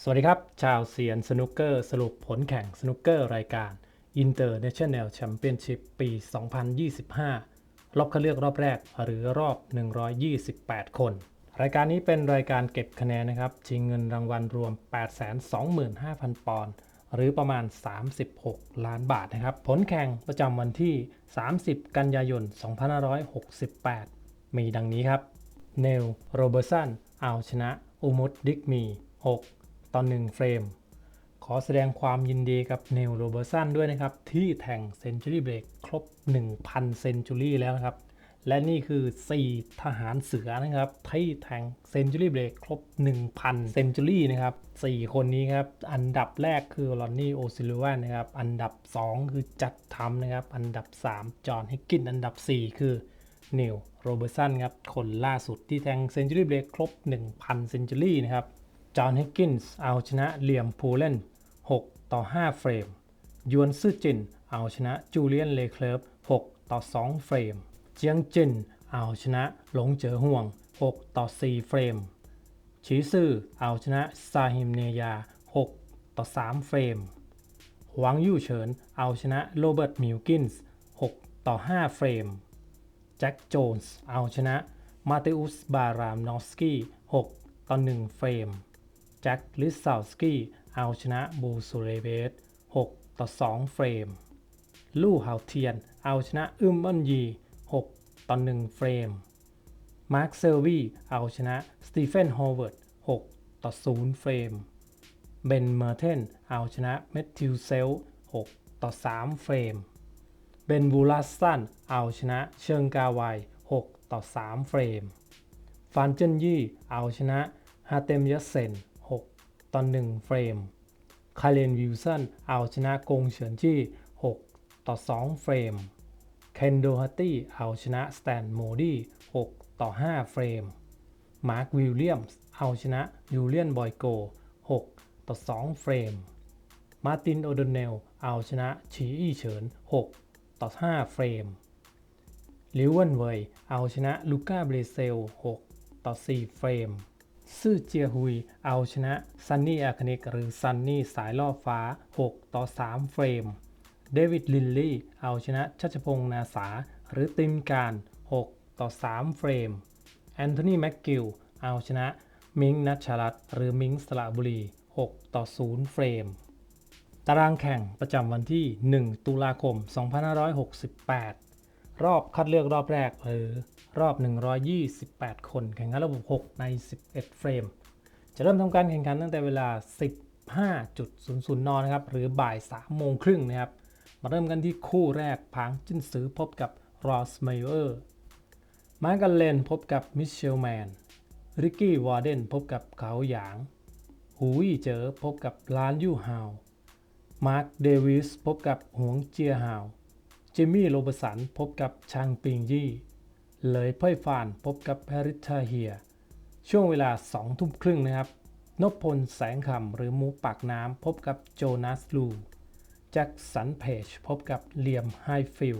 สวัสดีครับ ชาวเซียนสนุกเกอร์ สรุปผลแข่งสนุกเกอร์รายการ International Championship ปี 2025 รอบคัดเลือกรอบแรกหรือรอบ 128 คน รายการนี้เป็นรายการเก็บคะแนนนะครับ ชิงเงินรางวัลรวม 825,000 ปอนด์หรือประมาณ 36 ล้านบาทนะครับ ผลแข่งประจำวันที่ 30 กันยายน 2568 มีดังนี้ครับ เนล โรเบอร์สัน เอาชนะ อุมุตดิกมี 6 ต่อ1เฟรม ขอแสดงความยินดีกับเนลโรเบอร์สันด้วยนะครับ ที่แข่งเซนจูรี่เบรกครบ 1,000เซนจูรี่แล้วนะครับ และนี่คือ 4 ทหารเสือนะครับ ที่แข่งเซนจูรี่เบรกครบ 1,000เซนจูรี่นะครับ 4 คนนี้ครับ อันดับแรกคือลอนนี่โอซิลิวันนะครับ อันดับ 2 คือจัดทำนะครับ อันดับ 3 จอห์นฮิกกินอันดับ 4 คือนิวโรเบอร์สันครับ คนล่าสุดที่แทงเซนจูรี่เบรกครบ 1,000เซนจูรี่นะครับ จอห์นฮิกกินส์เอาชนะเลียมพูเลน6 ต่อ 5 เฟรม ยวนซื่อจิน เอาชนะจูเลียนเลเคลิฟ6ต่อ 2 เฟรม เจียงจิน เอาชนะหลงเจ๋อห่วง 6 ต่อ 4 เฟรม ชีซื่อเอาชนะซาฮิมเนยา 6 ต่อ 3 เฟรม หวังยู่เฉิน เอาชนะโรเบิร์ตมิลกินส์6ต่อ 5 เฟรม แจ็คโจนส์ เอาชนะมาเตอุสบารามนอสกี้ 6 ต่อ 1 เฟรม แจ็คลิสซาวสกี้เอาชนะบูซูเรเบส6 ต่อ 2 เฟรม ลู่เฮาเทียน เอาชนะอึมอันยี 6 ต่อ 1 เฟรม มาร์คเซลวีเอาชนะสตีเฟนฮอเวิร์ด 6 ต่อ 0 เฟรม เบนเมอร์เทน เอาชนะเมทธิวเซล 6 ต่อ 3 เฟรม เบนบูลัสตัน เอาชนะเชิงกาไว 6 ต่อ 3 เฟรม ฟานเจนยี่ เอาชนะฮาเตมยัสเซน ต่อ1เฟรม คาเลนวิลสันเอาชนะกงเฉินจี้ 6 ต่อ 2 เฟรม เคนโดฮัตตี้เอาชนะสแตนโมดี้ 6 ต่อ 5 เฟรม มาร์ควิลเลียมส์เอาชนะยูเลียนบอยโก 6 ต่อ 2 เฟรม มาร์ตินโอโดเนลเอาชนะชีอี้เฉิน 6 ต่อ 5 เฟรม ลิวเวนเวยเอาชนะลูก้าเบรเซล 6 ต่อ 4 เฟรม ซื่อเจียฮุยเอาชนะซันนี่อาคเนกหรือซันนี่สายล่อฟ้า 6 ต่อ 3 เฟรม เดวิดลินลี่เอาชนะชัชพงษ์นาสา หรือติมการ 6 ต่อ 3 เฟรม แอนโทนีแม็กกิลเอาชนะมิงนัชชรัตหรือมิงสระบุรี 6 ต่อ 0 เฟรม ตารางแข่งประจำวันที่ 1 ตุลาคม 2568 รอบคัดเลือกรอบแรกหรือ รอบ 128 คนแข่งขันระบบ 6 ใน 11 เฟรม จะเริ่มทำการแข่งขันตั้งแต่เวลา 15.00 นนะครับ หรือบ่าย 3 โมงครึ่งนะครับ มาเริ่มกันที่คู่แรกพางจิ้นซือพบกับรอสเมเยอร์มาร์กันเลนพบกับมิเชลแมน ริกกี้วอร์เดนพบกับเขาหยาง หูยี่เจอพบกับลานยู่ฮาว มาร์คเดวิสพบกับหวงเจียฮาว จิมมี่โรบสันพบกับชางปิงยี่ เลยเพ่ยฟานพบกับแพริทาเฮีย ช่วงเวลา2ทุ่มครึ่งนะครับ นพพลแสงคำหรือหมูปากน้ำพบกับโจนาสลูแจ็คสันเพจพบกับเลียมไฮฟิล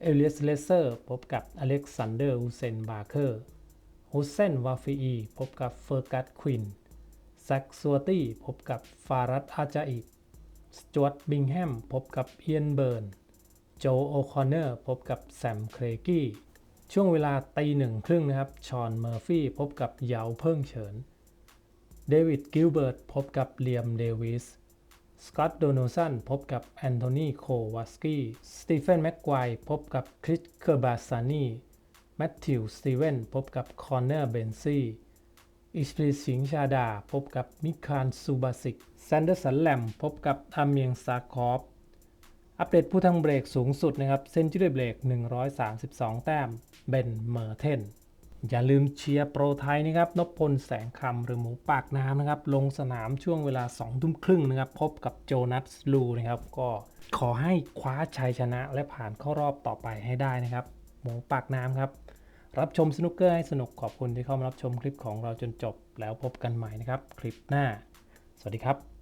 เอเลียสเลเซอร์พบกับอเล็กซานเดอร์ฮูเซนบาร์เคอร์ฮุเซนวาฟีอีพบกับเฟอร์กัสควินแซคซัวตี้พบกับฟารัตอาจาอิสจวตบิงแฮมพบกับเอียนเบิร์น โจโอคอนเนอร์พบกับแซมเครกี้ ช่วงเวลาตีหนึ่งครึ่งนะครับ ชอนเมอร์ฟี่พบกับเหยาเพิ่งเฉิน เดวิดกิลเบิร์ตพบกับเลียมเดวิส สกอตต์โดโนสันพบกับแอนโทนีโควาสกี้สตีเฟนแม็กควพบกับคริสเคอร์บาซานีแมทธิวสตีเวนพบกับคอนเนอร์เบนซี่อิสปริสิงชาดา พบกับมิคานซูบาสิกแซนเดอร์สันแลมพบกับอาเมียงซาคอฟ อัปเดตผู้ทำเบรกสูงสุดนะครับเซนจูรี่เบรก132 แต้มเบนเมอร์เทนอย่าลืมเชียร์โปรไทยนะครับนพพลแสงคำหรือหมูปากน้ำนะครับ ลงสนามช่วงเวลา2ทุ่มครึ่งนะครับ พบกับโจนัสลูนะครับ ก็ขอให้คว้าชัยชนะและผ่านเข้ารอบต่อไปให้ได้นะครับ หมูปากน้ำครับ รับชมสนุกเกอร์ให้สนุกขอบคุณที่เข้ามารับชมคลิปของเราจนจบ แล้วพบกันใหม่นะครับ คลิปหน้า สวัสดีครับ